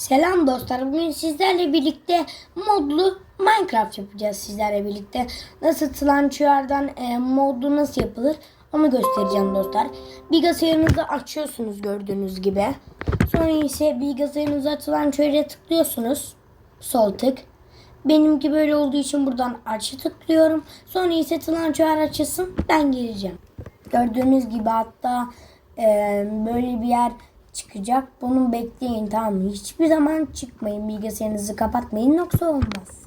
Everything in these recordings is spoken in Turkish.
Selam dostlar. Bugün sizlerle birlikte modlu Minecraft yapacağız sizlerle birlikte. Nasıl Tlançuar'dan e, modlu nasıl yapılır onu göstereceğim dostlar. Bilgisayarınızı açıyorsunuz gördüğünüz gibi. Sonra ise bilgisayarınıza Tlançuar'a tıklıyorsunuz. Sol tık. Benimki böyle olduğu için buradan açı tıklıyorum. Sonra ise Tlançuar açılsın ben geleceğim. Gördüğünüz gibi hatta e, böyle bir yer çıkacak. Bunu bekleyin tamam mı? Hiçbir zaman çıkmayın. Bilgisayarınızı kapatmayın yoksa olmaz.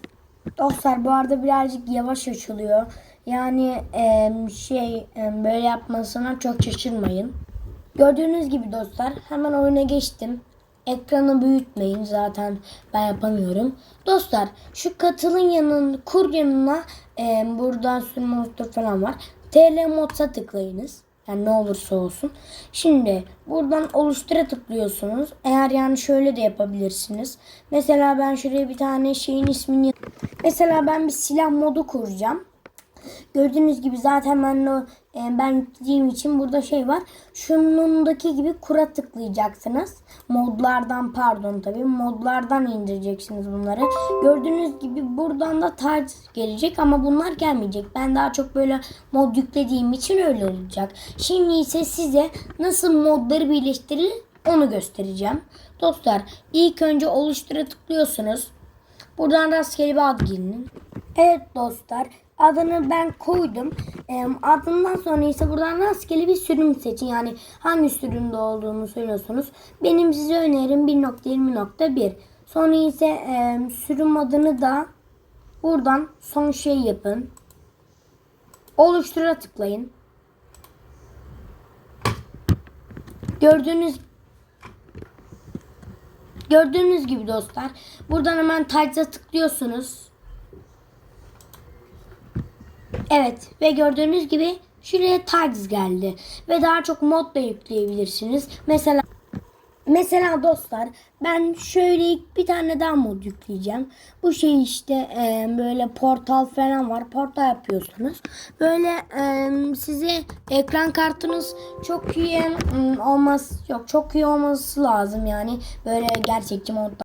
Dostlar bu arada birazcık yavaş açılıyor. Yani e, şey e, böyle yapmasına çok şaşırmayın. Gördüğünüz gibi dostlar hemen oyuna geçtim. Ekranı büyütmeyin zaten ben yapamıyorum. Dostlar şu katılın yanın kur yanına e, burada sürüm monster falan var. TL modsa tıklayınız. Yani ne olursa olsun. Şimdi buradan oluştura tıklıyorsunuz. Eğer yani şöyle de yapabilirsiniz. Mesela ben şuraya bir tane şeyin ismini Mesela ben bir silah modu kuracağım. Gördüğünüz gibi zaten ben o, e, ben yüklediğim için burada şey var. Şunundaki gibi kura tıklayacaksınız. Modlardan pardon tabii modlardan indireceksiniz bunları. Gördüğünüz gibi buradan da tarz gelecek ama bunlar gelmeyecek. Ben daha çok böyle mod yüklediğim için öyle olacak. Şimdi ise size nasıl modları birleştirilir onu göstereceğim. Dostlar ilk önce oluştura tıklıyorsunuz. Buradan rastgele bir ad girin. Evet dostlar adını ben koydum. Ee, adından sonra ise buradan rastgele bir sürüm seçin. Yani hangi sürümde olduğunu söylüyorsunuz. Benim size önerim 1.20.1. Sonra ise e, sürüm adını da buradan son şey yapın. Oluştura tıklayın. Gördüğünüz Gördüğünüz gibi dostlar. Buradan hemen Types'a tıklıyorsunuz. Evet ve gördüğünüz gibi şuraya Types geldi. Ve daha çok mod da yükleyebilirsiniz. Mesela Mesela dostlar ben şöyle bir tane daha mod yükleyeceğim. Bu şey işte e, böyle portal falan var. Portal yapıyorsunuz. Böyle e, size ekran kartınız çok iyi mm, olmaz yok çok iyi olması lazım yani böyle gerçekçi modda